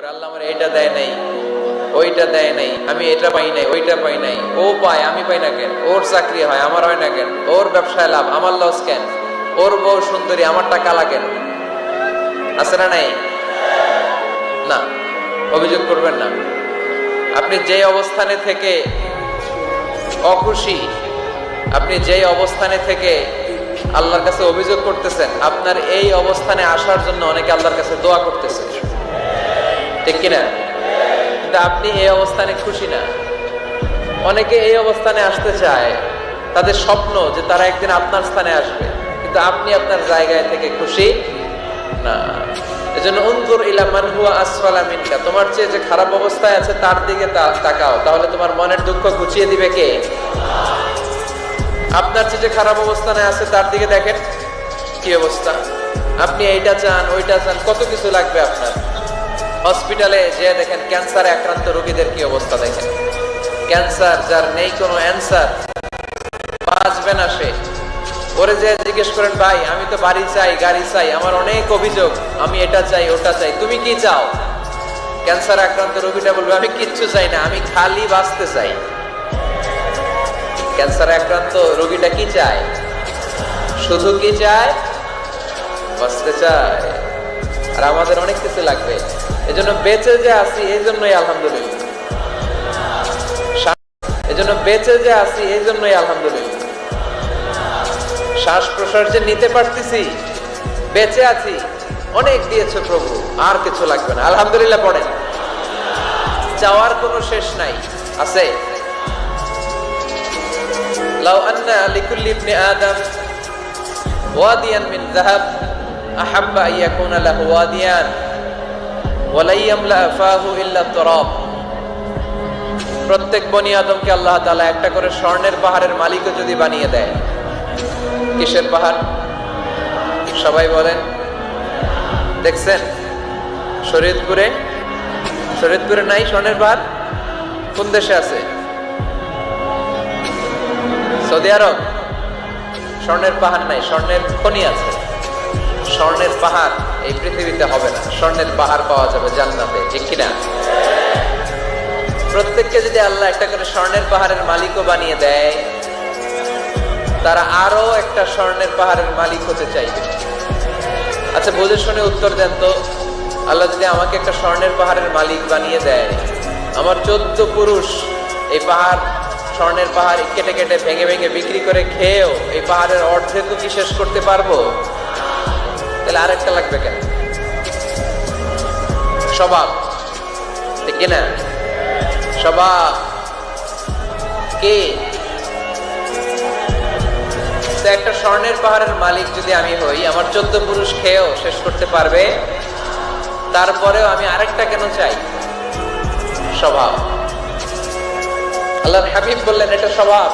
করে আল্লাহ আমার এটা দেয় নাই, ওইটা দেয় নাই, আমি এটা পাই নাই, ওইটা পাই নাই। ও পায়, আমি পাই না কেন? ওর চাকরি হয়, আমার হয় না কেন? ওর ব্যবসায় লাভ, আমার লস কেন? ওর বউ সুন্দরী, আমার টাকা লাগেন আছে না নাই? না, অভিযোগ করবেন না। আপনি যে অবস্থানে থেকে অখুশি, আপনি যেই অবস্থানে থেকে আল্লাহর কাছে অভিযোগ করতেছেন, আপনার এই অবস্থানে আসার জন্য অনেকে আল্লাহর কাছে দোয়া করতেছে। ঠিক কিনা? কিন্তু আপনি এই অবস্থানে খুশি না। অনেকে এই অবস্থানে আসতে চায়। তাদের স্বপ্ন যে তারা একদিন আপনার স্থানে আসবে। কিন্তু আপনি আপনার জায়গায় থেকে খুশি না। এজন্য উনজুর ইলা আসফালা মিনকা। তোমার চেয়ে যে খারাপ অবস্থায় আছে তার দিকে তাকাও। তাহলে তোমার মনের দুঃখ ঘুচিয়ে দিবে কে? আপনার চেয়ে যে খারাপ অবস্থানে আছে তার দিকে দেখেন। কি অবস্থা? আপনি এইটা চান, ওইটা চান, কত কিছু লাগবে আপনার? হসপিটালে যে দেখেন ক্যান্সারে আক্রান্ত রোগীদের কি অবস্থা দেখেন। ক্যান্সার, যার নেই কোনো অ্যান্সার, বাঁচবে না সে। ওরে যে জিজ্ঞেস করেন, ভাই, আমি তো বাড়ি চাই, গাড়ি চাই, আমার অনেক অভিযোগ, আমি এটা চাই, ওটা চাই, তুমি কি চাও? ক্যান্সার আক্রান্ত রোগীটা বলবে, আমি কিচ্ছু চাই না, আমি খালি বাঁচতে চাই। ক্যান্সার আক্রান্ত রোগীটা কি চায়? শুধু কি চায়? বাঁচতে চায়। আর আমাদের অনেক কিছু লাগবে। এজন্য বেঁচে যে আছি এই জন্যই আলহামদুলিল্লাহ এজন্য বেঁচে যে আছি এই জন্যই আলহামদুলিল্লাহ। শ্বাস প্রশ্বাস যে নিতে পারতেছি, বেঁচে আছি, অনেক দিয়েছে প্রভু, আর কিছু লাগবে না। আলহামদুলিল্লাহ পড়েন। চাওয়ার কোনো শেষ নাই, আছে? লাউ আন্না লিকুল্লি ইবনি আদম, ওয়াদিয়ান মিন যাহাব। আহাব্বা আন ইয়াকুনা লাহু ওয়াদিয়ান ওয়ালা ইয়ামলা ফাহু ইল্লা তুরাব প্রত্যেক বনি আদমকে আল্লাহ তাআলা একটা করে স্বর্ণের পাহাড়ের মালিকও যদি বানিয়ে দেয়, কিসের পাহাড়? সবাই বলেন। দেখছেন? শরীয়তপুরে? শরীয়তপুরে নাই স্বর্ণের পাহাড়? কোন দেশে আছে? Saudi Arab? স্বর্ণের পাহাড় নাই, স্বর্ণের খনি আছে। স্বর্ণের পাহাড় এই পৃথিবীতে হবে না। স্বর্ণের পাহাড় পাওয়া যাবে জান্নাতে, ঠিক কিনা? প্রত্যেককে যদি আল্লাহ একটা করে স্বর্ণের পাহাড়ের মালিকও বানিয়ে দেয়, তারা আরও একটা স্বর্ণের পাহাড়ের মালিক হতে চাইবে। আচ্ছা বুঝে শুনে উত্তর দেন তো। আল্লাহ যদি আমাকে একটা স্বর্ণের পাহাড়ের মালিক বানিয়ে দেয়, আমার চোদ্দ পুরুষ এই পাহাড়, স্বর্ণের পাহাড় কেটে কেটে ভেঙে ভেঙে বিক্রি করে খেয়েও এই পাহাড়ের অর্ধেকও কি শেষ করতে পারব? তাহলে আরেকটা লাগবে কেন? স্বভাব ঠিক কিনা স্বভাব কে? একটা স্বর্ণের পাহাড়ের মালিক যদি আমি হই, আমার চোদ্দ পুরুষ খেয়েও শেষ করতে পারবে। তারপরেও আমি আরেকটা কেন চাই? স্বভাব আল্লাহর হাবিব বললেন, এটা স্বভাব